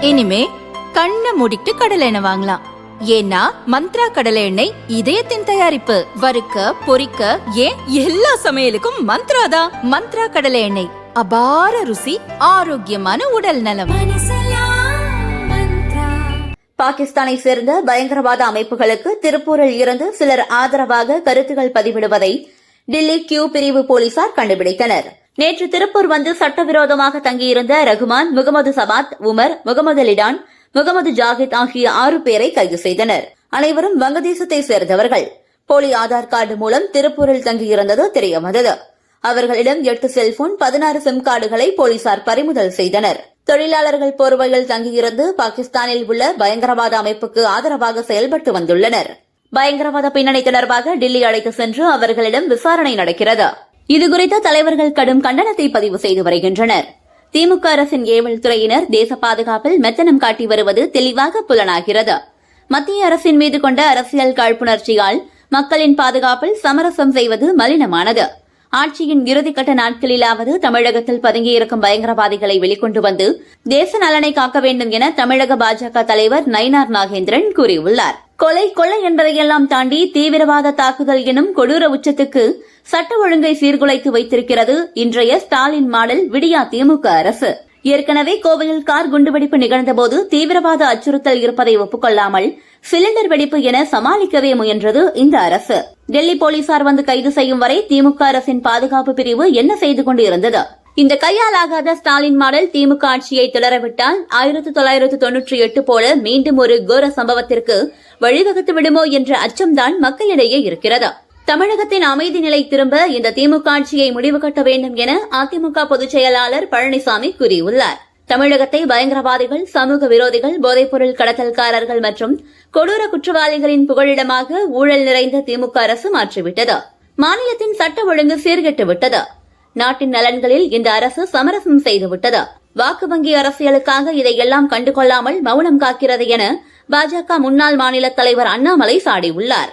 இனிமே கண்ணை மூடிட்டு கடலை எண்ணெய் வாங்கலாம். ஏன்னா மந்த்ரா கடலை எண்ணெய் இதயத்தின் தயாரிப்பு. வறுக்க பொரிக்க ஏன் எல்லா சமையலுக்கும் மந்த்ரா தான். மந்த்ரா கடலை எண்ணெய். அபார ருசி ஆரோக்கியமான உடல் நலம். பாகிஸ்தானை சேர்ந்த பயங்கரவாத அமைப்புகளுக்கு திருப்பூரில் இருந்து சிலர் ஆதரவாக கருத்துகள் பதிவிடுவதை டில்லி கியூ பிரிவு போலீசார் கண்டுபிடித்தனர். நேற்று திருப்பூர் வந்து சட்டவிரோதமாக தங்கியிருந்த ரகுமான் முகமது சபாத் உமர் முகமது அலிடான் முகமது ஜாகித் ஆகிய ஆறு பேரை கைது செய்தனர். அனைவரும் வங்கதேசத்தை சேர்ந்தவர்கள். போலி ஆதார் கார்டு மூலம் திருப்பூரில் தங்கியிருந்தது தெரியவந்தது அவர்களிடம் எட்டு செல்போன் பதினாறு சிம் கார்டுகளை போலீசார் பறிமுதல் செய்தனர். தொழிலாளர்கள் போர்வையில் தங்கியிருந்து பாகிஸ்தானில் உள்ள பயங்கரவாத அமைப்புக்கு ஆதரவாக செயல்பட்டு வந்துள்ளனர். பயங்கரவாத பின்னணி தொடர்பாக டில்லி அழைத்து சென்று அவர்களிடம் விசாரணை நடக்கிறது. இதுகுறித்து தலைவர்கள் கடும் கண்டனத்தை பதிவு செய்து வருகின்றனர். திமுக அரசின் ஏவல் துறையினர் தேச பாதுகாப்பில் மெத்தனம் காட்டி வருவது தெளிவாக புலனாகிறது. மத்திய அரசின் மீது கொண்ட அரசியல் காழ்ப்புணர்ச்சியால் மக்களின் பாதுகாப்பில் சமரசம் செய்வது மலினமானது. ஆட்சியின் இறுதிக்கட்ட நாட்களிலாவது தமிழகத்தில் பதுங்கியிருக்கும் பயங்கரவாதிகளை வெளிக்கொண்டு வந்து தேச நலனை காக்க வேண்டும் என தமிழக பாஜக தலைவர் நயினார் நாகேந்திரன் கூறியுள்ளார். கொலை கொலை என்பதையெல்லாம் தாண்டி தீவிரவாத தாக்குதல் எனும் கொடூர உச்சத்துக்கு சட்ட ஒழுங்கை சீர்குலைத்து வைத்திருக்கிறது இன்றைய ஸ்டாலின் மாடல் விடியா திமுக அரசு. ஏற்கனவே கோவையில் கார் குண்டுவெடிப்பு நிகழ்ந்தபோது தீவிரவாத அச்சுறுத்தல் இருப்பதை ஒப்புக்கொள்ளாமல் சிலிண்டர் வெடிப்பு என சமாளிக்கவே முயன்றது இந்த அரசு. டெல்லி போலீசார் வந்து கைது செய்யும் வரை திமுக அரசின் பாதுகாப்பு பிரிவு என்ன செய்து கொண்டு இருந்தது? இந்த கையாலாகாத ஸ்டாலின் மாடல் திமுக ஆட்சியை திளரவிட்டால் ஆயிரத்து தொள்ளாயிரத்து தொன்னூற்றி எட்டு போல மீண்டும் ஒரு கோர சம்பவத்திற்கு வழிவகுத்து விடுமோ என்ற அச்சம்தான் மக்களிடையே இருக்கிறது. தமிழகத்தின் அமைதி நிலை திரும்ப இந்த திமுக ஆட்சியை முடிவு கட்ட வேண்டும் என அதிமுக பொதுச் செயலாளர் பழனிசாமி கூறியுள்ளார். தமிழகத்தை பயங்கரவாதிகள் சமூக விரோதிகள் போதைப்பொருள் கடத்தல்காரர்கள் மற்றும் கொடூர குற்றவாளிகளின் புகழிடமாக ஊழல் நிறைந்த திமுக அரசு மாற்றிவிட்டது. மாநிலத்தின் சட்ட ஒழுங்கு சீர்கெட்டு விட்டது. நாட்டின் நலன்களில் இந்த அரசு சமரசம் செய்துவிட்டது வாக்கு வங்கி அரசியலுக்காக இதையெல்லாம் கண்டுகொள்ளாமல் மௌனம் காக்கிறது என பாஜக முன்னாள் மாநில தலைவர் அண்ணாமலை சாடியுள்ளார்.